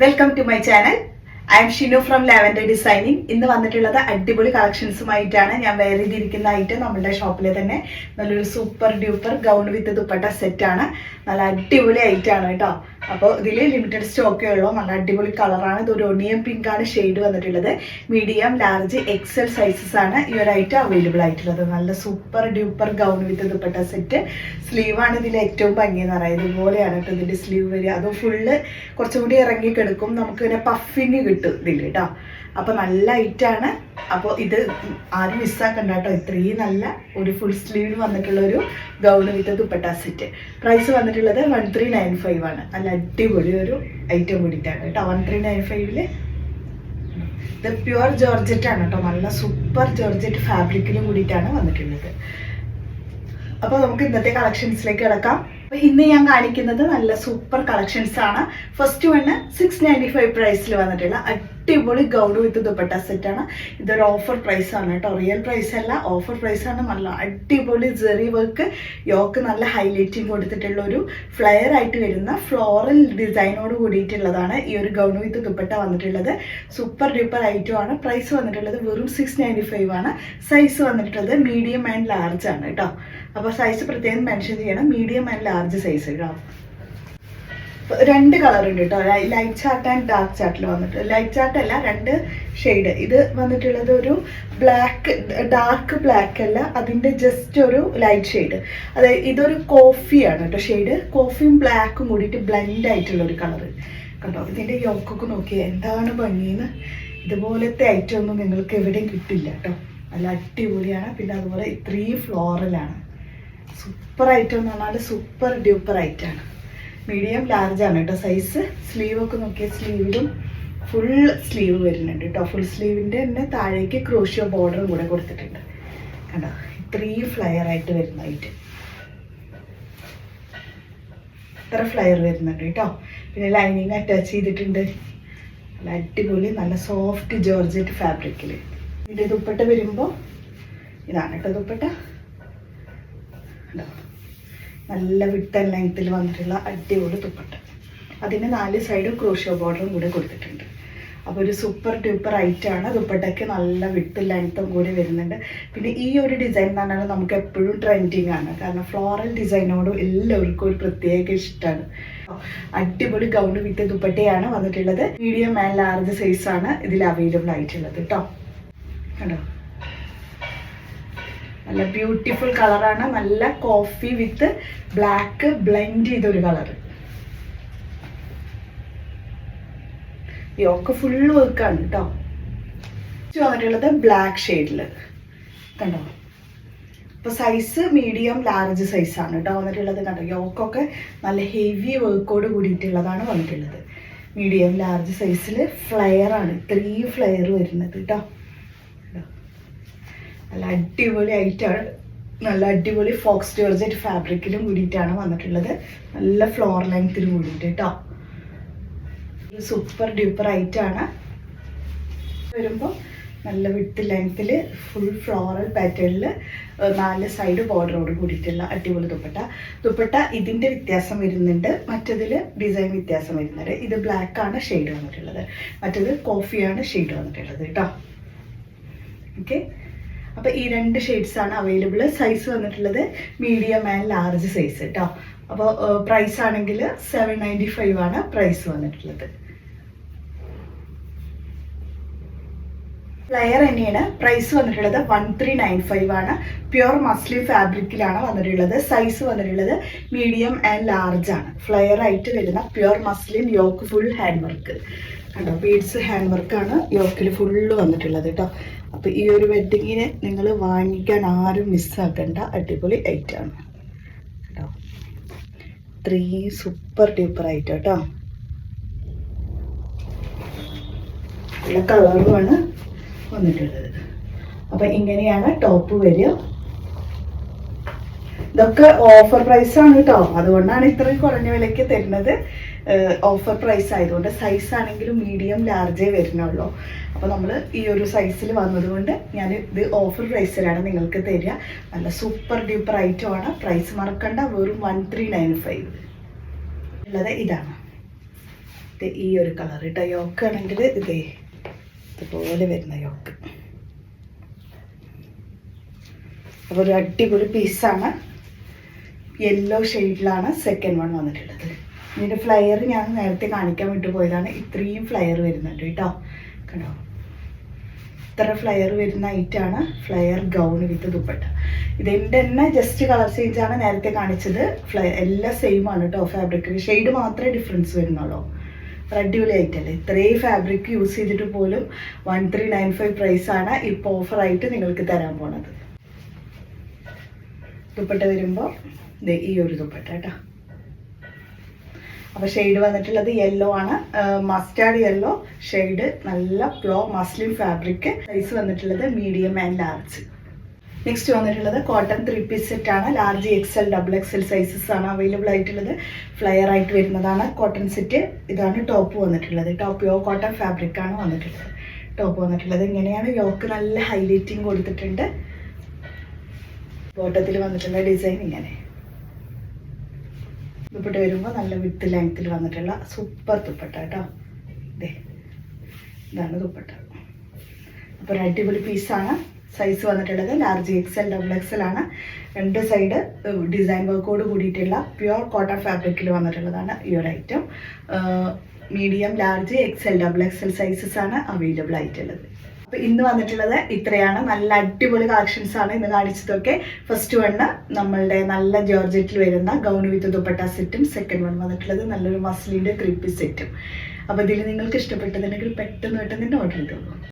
Welcome to my channel I am Shinu from Lavender Designing ഇന്ന് വന്നിട്ടുള്ളത് അടിപൊളി കളക്ഷൻസുമായിട്ടാണ്. ഞാൻ വെയർ ചെയ്തിരിക്കുന്ന ഐറ്റം നമ്മുടെ ഷോപ്പിലെ തന്നെ. നല്ലൊരു super duper gown with dupatta സെറ്റാണ് നല്ല അടിപൊളി ഐറ്റം ആണ് കേട്ടോ. അപ്പോൾ ഇതിൽ ലിമിറ്റഡ് സ്റ്റോക്കേ ഉള്ളൂ. നല്ല അടിപൊളി കളറാണ് ഇത് ഒരു ഒണിയൻ പിങ്ക് ആണ് ഷെയ്ഡ് വന്നിട്ടുള്ളത്. മീഡിയം ലാർജ് എക്സൽ സൈസസ് ആണ് ഈ ഒരു ഐറ്റം അവൈലബിൾ ആയിട്ടുള്ളത്. നല്ല super duper gown with dupatta set സ്ലീവാണ് ഇതിൽ ഏറ്റവും ഭംഗി എന്ന് പറയുന്നത്. ഇതുപോലെയാണ് കേട്ടോ ഇതിന്റെ സ്ലീവ് വരിക. അത് ഫുള്ള് കുറച്ചും കൂടി ഇറങ്ങി കിടക്കും. നമുക്ക് പിന്നെ പഫിങ് കിട്ടും ഇതിൽ കേട്ടോ അപ്പം നല്ല ഐറ്റാണ് അപ്പോൾ ഇത് ആരും മിസ്സാക്കണ്ട കേട്ടോ. ഇത്രയും നല്ല ഒരു ഫുൾ സ്ലീവ് വന്നിട്ടുള്ള ഒരു gown with dupatta set price വന്നിട്ടുള്ളത് വൺ ത്രീ നയൻ ഫൈവ് ആണ്. നല്ല അടിപൊളി ഒരു ഐറ്റം കൂടിയിട്ടാണ് കേട്ടോ. വൺ ത്രീ നയൻ ഫൈവിൽ ഇത് പ്യുവർ ജോർജറ്റ് ആണ് കേട്ടോ. നല്ല സൂപ്പർ ജോർജറ്റ് ഫാബ്രിക്കിലും കൂടിയിട്ടാണ് വന്നിട്ടുള്ളത്. അപ്പോൾ നമുക്ക് ഇന്നത്തെ കളക്ഷൻസിലേക്ക് കിടക്കാം. അപ്പോൾ ഇന്ന് ഞാൻ കാണിക്കുന്നത് നല്ല സൂപ്പർ കളക്ഷൻസ് ആണ്. First one six ninety five പ്രൈസിൽ വന്നിട്ടുള്ള അടിപൊളി ഗൗൺ വിത്ത് ദുപ്പട്ട സെറ്റ് ആണ്. ഇതൊരു ഓഫർ പ്രൈസ് ആണ് കേട്ടോ. റിയൽ പ്രൈസ് അല്ല ഓഫർ പ്രൈസ് ആണ്. നല്ല അടിപൊളി ജെറി വർക്ക് യോക്ക് നല്ല ഹൈലൈറ്റിംഗ് കൊടുത്തിട്ടുള്ള ഒരു ഫ്ലെയർ ആയിട്ട് വരുന്ന ഫ്ലോറൽ ഡിസൈനോട് കൂടിയിട്ടുള്ളതാണ് ഈ ഒരു ഗൗൺ വിത്ത് ദുപ്പട്ട വന്നിട്ടുള്ളത്. സൂപ്പർ ഡ്യൂപ്പർ ഐറ്റം ആണ്. പ്രൈസ് വന്നിട്ടുള്ളത് വെറും സിക്സ് നയന്റി ഫൈവ് ആണ്. സൈസ് വന്നിട്ടുള്ളത് മീഡിയം ആൻഡ് ലാർജ് ആണ് കേട്ടോ. അപ്പോൾ സൈസ് പ്രത്യേകം മെൻഷൻ ചെയ്യണം. മീഡിയം ആൻഡ് ലാർജ് സൈസ് കേട്ടോ. രണ്ട് കളർ ഉണ്ട് കേട്ടോ ലൈറ്റ് ചാർട്ട് ആൻഡ് ഡാർക്ക് ചാർട്ടിൽ വന്നിട്ട്. ലൈറ്റ് ചാർട്ട് അല്ല രണ്ട് ഷെയ്ഡ് ഇത് വന്നിട്ടുള്ളത് ഒരു ബ്ലാക്ക് ഡാർക്ക് ബ്ലാക്ക് അല്ല. അതിന്റെ ജസ്റ്റ് ഒരു ലൈറ്റ് ഷെയ്ഡ് അതായത് ഇതൊരു കോഫിയാണ് കേട്ടോ ഷെയ്ഡ് കോഫിയും ബ്ലാക്കും കൂടിയിട്ട് ബ്ലെൻഡ് ആയിട്ടുള്ള ഒരു കളർ കണ്ടോ? ഇതിന്റെ യോക്കൊക്കെ നോക്കിയാൽ എന്താണ് ഭംഗിന്ന്? ഇതുപോലത്തെ ഐറ്റം ഒന്നും നിങ്ങൾക്ക് എവിടെയും കിട്ടില്ല കേട്ടോ നല്ല അടിപൊളിയാണ്. പിന്നെ അതുപോലെ ഇത്രയും ഫ്ലോറലാണ് സൂപ്പർ ഐറ്റം എന്ന് പറഞ്ഞാൽ സൂപ്പർ ഡ്യൂപ്പർ ഐറ്റമാണ് മീഡിയം ലാർജ് ആണ് കേട്ടോ. സൈസ് സ്ലീവ് ഒക്കെ നോക്കിയ സ്ലീവിലും ഫുൾ സ്ലീവ് വരുന്നുണ്ട് കേട്ടോ. ഫുൾ സ്ലീവിന്റെ തന്നെ താഴേക്ക് ക്രോഷ്യോ ബോർഡറും കൂടെ കൊടുത്തിട്ടുണ്ട്. കണ്ടോ? ഇത്രയും ഫ്ലയർ ആയിട്ട് വരുന്നതായിട്ട്. ഇത്ര ഫ്ലയർ വരുന്നുണ്ട് കേട്ടോ. പിന്നെ ലൈനിങ് അറ്റാച്ച് ചെയ്തിട്ടുണ്ട്. നല്ല അടിപൊളി നല്ല സോഫ്റ്റ് ജോർജറ്റ് ഫാബ്രിക്കിൽ ഇതിന്റെ ദുപ്പട്ട വരുമ്പോൾ ഇതാണ് കേട്ടോ ദുപ്പട്ട. കണ്ടോ? നല്ല വിട്ട് ലെങ്ത്തിൽ വന്നിട്ടുള്ള അടിപൊളി ദുപ്പട്ട. അതിന് നാല് സൈഡും ക്രോഷ്യോ ബോർഡറും കൂടെ കൊടുത്തിട്ടുണ്ട്. അപ്പോൾ ഒരു സൂപ്പർ ഡ്യൂപ്പർ ആണ്. ദുപ്പട്ടയ്ക്ക് നല്ല വിട്ട് ലെങ്ത്തും കൂടി വരുന്നുണ്ട്. പിന്നെ ഈ ഒരു ഡിസൈൻ എന്ന് പറഞ്ഞാൽ നമുക്ക് എപ്പോഴും ട്രെൻഡിങ് ആണ്. കാരണം ഫ്ലോറൽ ഡിസൈനോട് എല്ലാവർക്കും ഒരു പ്രത്യേക ഇഷ്ടമാണ് അടിപൊളി ഗൗൺ വിത്ത് ദുപ്പട്ടയാണ് വന്നിട്ടുള്ളത്. മീഡിയം ആൻഡ് ലാർജ് സൈസാണ് ഇതിൽ അവൈലബിൾ ആയിട്ടുള്ളത്. കേട്ടോ കണ്ടോ? നല്ല ബ്യൂട്ടിഫുൾ കളറാണ് നല്ല കോഫി വിത്ത് ബ്ലാക്ക് ബ്ലെൻഡ് ചെയ്തൊരു കളർ യോക്ക് ഫുൾ വർക്കാണ് കേട്ടോ വന്നിട്ടുള്ളത് ബ്ലാക്ക് ഷെയ്ഡിൽ കണ്ടോ? അപ്പൊ സൈസ് മീഡിയം ലാർജ് സൈസ് ആണ് കേട്ടോ വന്നിട്ടുള്ളത് കണ്ടോ? യോക്കൊക്കെ നല്ല ഹെവി വർക്കോട് കൂടിയിട്ടുള്ളതാണ് വന്നിട്ടുള്ളത്. മീഡിയം ലാർജ് സൈസിൽ ഫ്ലെയർ ആണ്. ഇത്രയും ഫ്ലെയർ വരുന്നത് കേട്ടോ നല്ല അടിപൊളി ആയിട്ടാണ്. നല്ല അടിപൊളി ഫോക്സ് ജോർജറ്റ് ഫാബ്രിക്കിലും കൂടിയിട്ടാണ് വന്നിട്ടുള്ളത്. നല്ല ഫ്ലോർ ലെങ്ത്തിലും കൂടിയിട്ട് കേട്ടോ സൂപ്പർ ഡ്യൂപ്പർ ആയിട്ടാണ്. വരുമ്പോൾ നല്ല വിട്ട് ലെങ്ത്തിൽ ഫുൾ ഫ്ലോറൽ പാറ്റേണിൽ നാല് സൈഡ് ബോർഡറോട് കൂടിയിട്ടുള്ള അടിപൊളി ദുപ്പട്ട. ദുപ്പട്ട ഇതിന്റെ വ്യത്യാസം വരുന്നുണ്ട്. മറ്റതിൽ ഡിസൈൻ വ്യത്യാസം വരുന്നുണ്ട്. ഇത് ബ്ലാക്ക് ആണ് ഷെയ്ഡ് വന്നിട്ടുള്ളത്. മറ്റത് കോഫിയാണ് ഷെയ്ഡ് വന്നിട്ടുള്ളത് കേട്ടോ ഓക്കെ അപ്പോൾ ഈ രണ്ട് ഷെയ്ഡ്സ് ആണ് അവൈലബിൾ സൈസ് വന്നിട്ടുള്ളത് മീഡിയം ആൻഡ് ലാർജ് സൈസ് കേട്ടോ അപ്പോൾ പ്രൈസ് ആണെങ്കിൽ സെവൻ നയന്റി ഫൈവ് ആണ് പ്രൈസ് വന്നിട്ടുള്ളത്. ഫ്ലയർ തന്നെയാണ് പ്രൈസ് വന്നിട്ടുള്ളത് വൺ ത്രീ നയൻ ഫൈവ് ആണ്. പ്യുർ മസ്ലിം ഫാബ്രിക്കിലാണ് വന്നിട്ടുള്ളത്. സൈസ് വന്നിട്ടുള്ളത് മീഡിയം ആൻഡ് ലാർജ് ആണ്. ഫ്ലയർ ആയിട്ട് വരുന്ന pure muslin yoke full hand work കണ്ടോ? ബീഡ്സ് ഹാൻഡ് വർക്കാണ് യോക്കിൽ ഫുള്ള് വന്നിട്ടുള്ളത് കേട്ടോ അപ്പോൾ ഈ ഒരു വെഡ്ഡിങ്ങിന് നിങ്ങൾ വാങ്ങിക്കാൻ ആരും മിസ്സാക്കേണ്ട അടിപൊളി ഐറ്റമാണ് കേട്ടോ ത്രീ സൂപ്പർ ഡ്യൂപ്പർ ഐറ്റം കേട്ടോ നല്ല കളറുമാണ് വന്നിട്ടുള്ളത്. അപ്പം ഇങ്ങനെയാണ് ടോപ്പ് വരിക. ഇതൊക്കെ ഓഫർ പ്രൈസാണ് കേട്ടോ അതുകൊണ്ടാണ് ഇത്രയും കുറഞ്ഞ വിലയ്ക്ക് തരുന്നത്. ഓഫർ പ്രൈസ് ആയതുകൊണ്ട് സൈസ് ആണെങ്കിലും മീഡിയം ലാർജേ വരുന്നുള്ളൂ. അപ്പോൾ നമ്മൾ ഈ ഒരു സൈസിൽ വന്നതുകൊണ്ട് ഞാൻ ഇത് ഓഫർ പ്രൈസിലാണ് നിങ്ങൾക്ക് തരിക. നല്ല സൂപ്പർ ഡ്യൂപ്പർ ഐറ്റം ആണ്. പ്രൈസ് മറക്കണ്ട. വെറും വൺ ത്രീ നയൻ ഫൈവ് ഉള്ളത് ഇതാണ്. ഇത് ഈ ഒരു കളർ കേട്ടോ യോക്ക് ആണെങ്കിൽ ഇതേ ഇതുപോലെ വരുന്ന യോക്ക് അപ്പോൾ ഒരു അടിപൊളി പീസാണ് യെല്ലോ ഷെയ്ഡിലാണ് സെക്കൻഡ് വൺ വന്നിട്ടുള്ളത്. ഇതിന്റെ ഫ്ലയർ ഞാൻ നേരത്തെ കാണിക്കാൻ വിട്ടു പോയതാണ്. ഇത്രയും ഫ്ലയർ വരുന്നുണ്ട് കേട്ടോ. കണ്ടോ? ഇത്ര ഫ്ലയർ വരുന്ന ഐറ്റാണ് ഫ്ലയർ ഗൗൺ വിത്ത് ദുപ്പട്ട. ഇതിന്റെ തന്നെ ജസ്റ്റ് കളർ ചേഞ്ച് ആണ് നേരത്തെ കാണിച്ചത്. ഫ്ലയർ എല്ലാം സെയിം ആണ് കേട്ടോ ഫാബ്രിക് ഷെയ്ഡ് മാത്രമേ ഡിഫറൻസ് വരുന്നുള്ളൂ. അടിപൊളി ഐറ്റല്ലേ ഇത്രയും ഫാബ്രിക് യൂസ് ചെയ്തിട്ട് പോലും വൺ ത്രീ നയൻ ഫൈവ് പ്രൈസാണ് ഇപ്പോൾ ഓഫറായിട്ട് നിങ്ങൾക്ക് തരാൻ പോണത്. ദുപ്പട്ട വരുമ്പോൾ ഈ ഒരു ദുപ്പട്ട കേട്ടോ. അപ്പോൾ ഷെയ്ഡ് വന്നിട്ടുള്ളത് യെല്ലോ ആണ്. മസ്റ്റാർഡ് യെല്ലോ ഷെയ്ഡ് നല്ല പ്ലോ മസ്ലിൻ ഫാബ്രിക് സൈസ് വന്നിട്ടുള്ളത് മീഡിയം ആൻഡ് ലാർജ് നെക്സ്റ്റ് വന്നിട്ടുള്ളത് കോട്ടൺ ത്രീ പീസ് സെറ്റ് ആണ്. Large XL double XL sizes ആണ് അവൈലബിൾ ആയിട്ടുള്ളത്. ഫ്ലയർ ആയിട്ട് വരുന്നതാണ് കോട്ടൺ സെറ്റ് ഇതാണ് ടോപ്പ് വന്നിട്ടുള്ളത്. ടോപ്പ് യോ കോട്ടൺ ഫാബ്രിക് ആണ് വന്നിട്ടുള്ളത്. ടോപ്പ് വന്നിട്ടുള്ളത് ഇങ്ങനെയാണ്. യോക്ക് നല്ല ഹൈലൈറ്റിങ് കൊടുത്തിട്ടുണ്ട്. ബോട്ടത്തിൽ വന്നിട്ടുള്ള ഡിസൈൻ ഇങ്ങനെ. ദുപ്പട്ട വരുമ്പോൾ നല്ല വിത്ത് ലെങ്ത്തിൽ വന്നിട്ടുള്ള സൂപ്പർ ദുപ്പട്ട കേട്ടോ. ദേ ഇതാണ് ദുപ്പട്ട. അപ്പോൾ ഒരു അടിപൊളി പീസാണ് സൈസ് വന്നിട്ടുള്ളത് large X XL double L ആണ്. രണ്ട് സൈഡ് ഡിസൈൻ വർക്കോട് കൂടിയിട്ടുള്ള പ്യുവർ കോട്ടൺ ഫാബ്രിക്കിൽ വന്നിട്ടുള്ളതാണ് ഈ ഒരു item medium large X L double X L sizes ആണ് അവൈലബിൾ ആയിട്ടുള്ളത്. ഇന്ന് വന്നിട്ടുള്ളത് ഇത്രയാണ്. നല്ല അടിപൊളി കളക്ഷൻസ് ആണ് ഇന്ന് കാണിച്ചതൊക്കെ. ഫസ്റ്റ് വണ്ണ് നമ്മളുടെ നല്ല ജോർജറ്റിൽ വരുന്ന ഗൗൺ വിത്ത് ദുപ്പട്ട സെറ്റും. സെക്കൻഡ് വൺ വന്നിട്ടുള്ളത് നല്ലൊരു മസ്ലിന്റെ ത്രീ സെറ്റും. അപ്പോൾ ഇതിൽ നിങ്ങൾക്ക് ഇഷ്ടപ്പെട്ടതുണ്ടെങ്കിൽ പെട്ടെന്ന് പെട്ടെന്ന് തന്നെ ഓർഡർ ചെയ്തോളൂ.